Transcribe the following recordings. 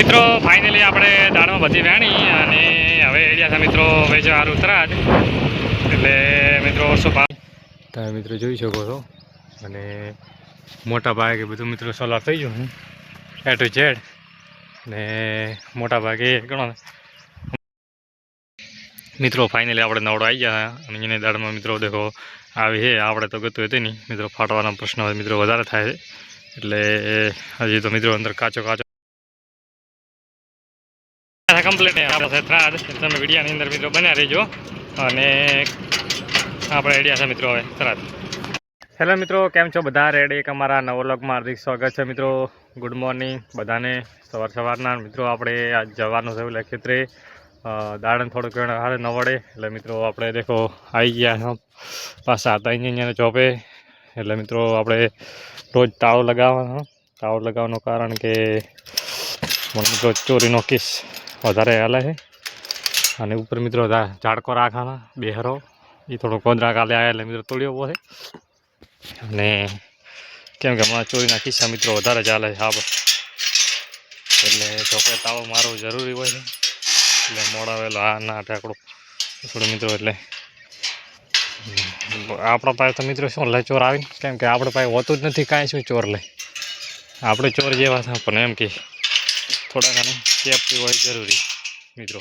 મિત્રો ફાઇનલી આપણે દાળમાં બધી વેણી અને હવે એડિયા છે મિત્રો વેચવાનું ઉતરાજ. એટલે મિત્રો, શું ભાવ? તમે મિત્રો જોઈ શકો છો. અને મોટા ભાગે બધું મિત્રો સોલાર થઈ ગયું એ ટુ ઝેડ ને મોટા ભાગે ગણો. મિત્રો ફાઇનલી આપણે નવડો આવી ગયા અને એની દાળમાં મિત્રો દેખો, આવી છે. આપણે તો ગતું હતી નહીં. મિત્રો, ફાટવાના પ્રશ્ન મિત્રો વધારે થાય છે. એટલે હજી તો મિત્રો અંદર કાચો કાચો કમ્પ્લીટ આપણે થરાદ તમે વિડીયાની અંદર મિત્રો બન્યા રહેજો. અને આપણે આઈડિયા છે મિત્રો હવે થરાદ હેલો મિત્રો, કેમ છો બધા? રેડી એક અમારા નવોલોગમાં વ્લોગમાં હાર્દિક સ્વાગત છે મિત્રો. ગુડ મોર્નિંગ બધાને. સવાર સવારના મિત્રો આપણે આજ જવાનું છે એટલે ખેતરે દાડન થોડુંક હારે ન વળે. એટલે મિત્રો આપણે દેખો આવી ગયા પાછા હતા અહીંયા ચોપે એટલે મિત્રો આપણે રોજ તાવ લગાવવાનો. તાવ લગાવવાનું કારણ કે મિત્રો ચોરીનો કેસ વધારે હાલે છે. અને ઉપર મિત્રો ઝાડકો રાખવાના, બેહરો. એ થોડો કોદરા કાલે આવ્યા એટલે મિત્રો તોડ્યો ઊભો છે. અને કેમ કે હમણાં ચોરીના કિસ્સા મિત્રો વધારે ચાલે છે. હા એટલે ચોકે તાવો મારવો જરૂરી હોય છે. એટલે મોડાવેલો આ ના ઠેકડો. થોડું મિત્રો, એટલે. આપણા પાસે તો મિત્રો શું લે, ચોર આવીને? કેમ કે આપણે પાસે હોતું જ નથી, કાંઈ શું ચોર લે? આપણે ચોર જેવા છે, પણ એમ કે થોડા ઘણી સેફટી હોય જરૂરી, મિત્રો.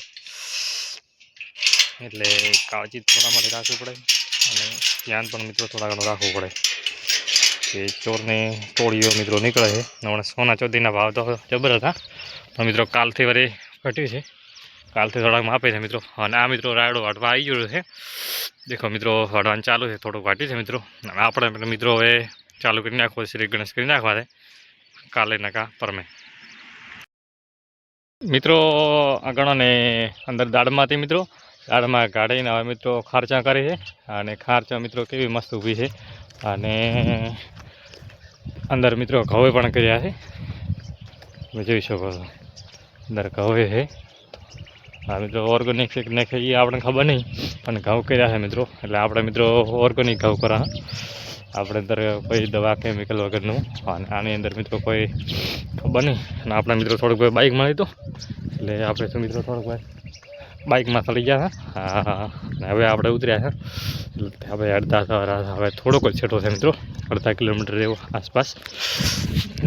એટલે કાળજી થોડા માટે રાખવી પડે અને ધ્યાન પણ, મિત્રો થોડા ઘણું રાખવું પડે. કે ચોરને તોડીઓ, મિત્રો, નીકળે છે. હમણાં સોના ચોધીના ભાવ તો જબર હતા. પણ, મિત્રો, કાલથી વરે ઘટ્યું છે. કાલથી થોડાક માપે છે, મિત્રો. અને આ, મિત્રો, રાયડો વાટવા આવી ગયો છે. દેખો, મિત્રો વાટવાનું ચાલુ છે. થોડુંક વાટ્યું છે, મિત્રો. અને આપણે, મિત્રો, હવે ચાલુ કરી નાખવો શ્રી ગણેશ કરી નાખવા છે. કાલે નકા પરમે. મિત્રો, આગળ ને અંદર દાળમાંથી મિત્રો દાળમાં કાઢીને હવે મિત્રો ખારચા કરી છે અને ખારચા મિત્રો કેવી મસ્ત ઊભી છે અને અંદર મિત્રો ઘવે પણ કર્યા છે. તમે જોઈ શકો છો, અંદર ઘવે છે. હા મિત્રો ઓર્ગેનિક છે કે એ આપણને ખબર નહીં, પણ ઘઉં કર્યા છે મિત્રો. એટલે આપણે મિત્રો ઓર્ગેનિક ઘઉં કરા આપણે અંદર કોઈ દવા કેમિકલ વગરનું. અને આની અંદર મિત્રો કોઈ ખબર નહીં. અને આપણા મિત્રો થોડુંક ભાઈ બાઇક મળી તો એટલે આપણે તો મિત્રો થોડુંક ભાઈ બાઇકમાં ચડી ગયા હતા. અને હવે આપણે ઉતર્યા છે. હવે અડધા હવે થોડોક જ છેટો છે મિત્રો. અડધા કિલોમીટર જેવો આસપાસ.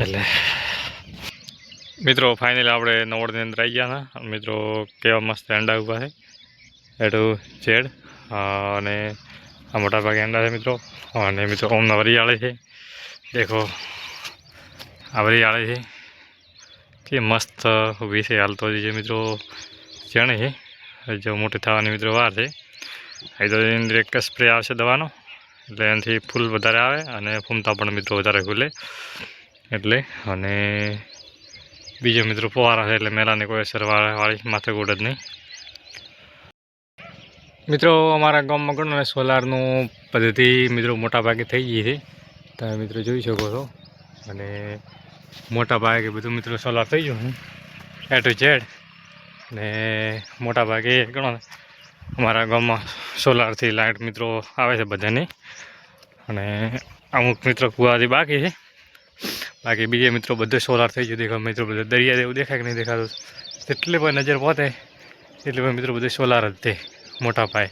એટલે મિત્રો ફાઇનલી આપણે નવોડની અંદર આવી ગયા હતા. મિત્રો કેવા મસ્ત એંડા ઊભા છે. એટલું ચેડ અને આ મોટા ભાગે એંડા છે મિત્રો. અને મિત્રો ઓમના વરિયાળે છે. દેખો, આ વરિયાળે છે. કે મસ્ત ઊભી છે, હાલતો જે મિત્રો ચણે છે. જો મોટી થવાની મિત્રો વાર છે. હાઇડ્રોજન તો એક સ્પ્રે આવશે દવાનો. એટલે એનાથી ફૂલ વધારે આવે અને ફૂમતા પણ મિત્રો વધારે ખુલે એટલે, અને બીજો મિત્રો ફુવારા છે, એટલે મેલાની કોઈ અસર વાળી માથે ગોડ જ નહીં. મિત્રો, અમારા ગામમાં ગણો ને સોલારનું પદ્ધતિ મિત્રો મોટા ભાગે થઈ ગઈ છે. તમે મિત્રો જોઈ શકો છો. અને મોટા ભાગે બધું મિત્રો સોલાર થઈ ગયું એ ટુ ઝેડ ને મોટા ભાગે ગણો અમારા ગામમાં સોલારથી લાઇટ મિત્રો આવે છે બધાને. અને અમુક મિત્રો કુવાથી બાકી છે. બાકી બીજે મિત્રો બધે સોલાર થઈ ગયું દેખાય. મિત્રો બધા દરિયા જેવું દેખાય કે નહીં દેખાતું? જેટલી પણ નજર પહોંચે એટલે પણ મિત્રો બધે સોલાર જ તે. મોટા ભાઈ.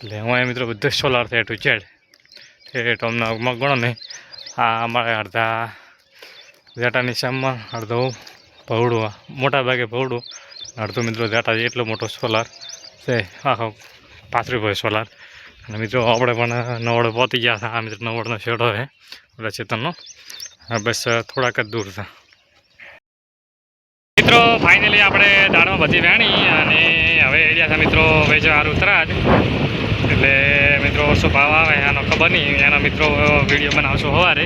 એટલે હું મિત્રો બધું સોલાર છે ટુ ઝેડ એ ટોમના ગણો ને. આ અમારે અડધા જાટાની શામમાં અડધો ભવડું મોટા ભાગે ભવડું. અડધો મિત્રો જાટા એટલો મોટો સોલાર છે. આખો પાથરી ભાઈ સોલાર અને મિત્રો આપણે પણ નવડે પહોંચી ગયા હતા. આ મિત્રો નવડનો શેડો છે એટલે ચેતનનો. બસ, થોડાક જ દૂર હતા. મિત્રો ફાઇનલી આપણે દાળમાં બધી વેણી અને હવે હતા મિત્રો વેચવાનું ઉતરાજ એટલે મિત્રો શું ભાવ આવે એનો ખબર નહીં. એનો મિત્રો વીડિયો બનાવશો સવારે.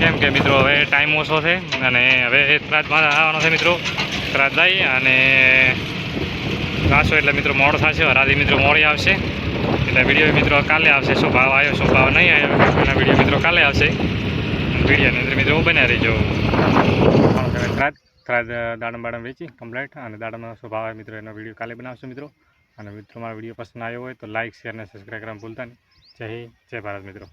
કેમ કે મિત્રો હવે ટાઈમ ઓછો છે અને હવે ત્રાજમાં આવવાનો છે મિત્રો. ત્રાજદાઈ અને રાસો એટલે મિત્રો મોડો થશે રાધી મિત્રો મોડી આવશે. એટલે વીડિયો મિત્રો કાલે આવશે. શું ભાવ આવ્યો, શું ભાવ નહીં આવ્યો, એના વીડિયો મિત્રો કાલે આવશે. વિડીયોની અંદર મિત્રો બન્યા રહીજો. ત્રાજ ત્રાજ દાડમ બાડમ વેચી કમ્પ્લેટ અને દાડમનો સ્વભાવ આવે મિત્રો, એનો વીડિયો કાલે બનાવશું મિત્રો. અને મિત્રો, મારો વીડિયો પસંદ આવ્યો હોય તો લાઇક શેર અને સબસ્ક્રાઈબ કરવાનું ભૂલતા નહીં. જય હિન્દ, જય ભારત મિત્રો.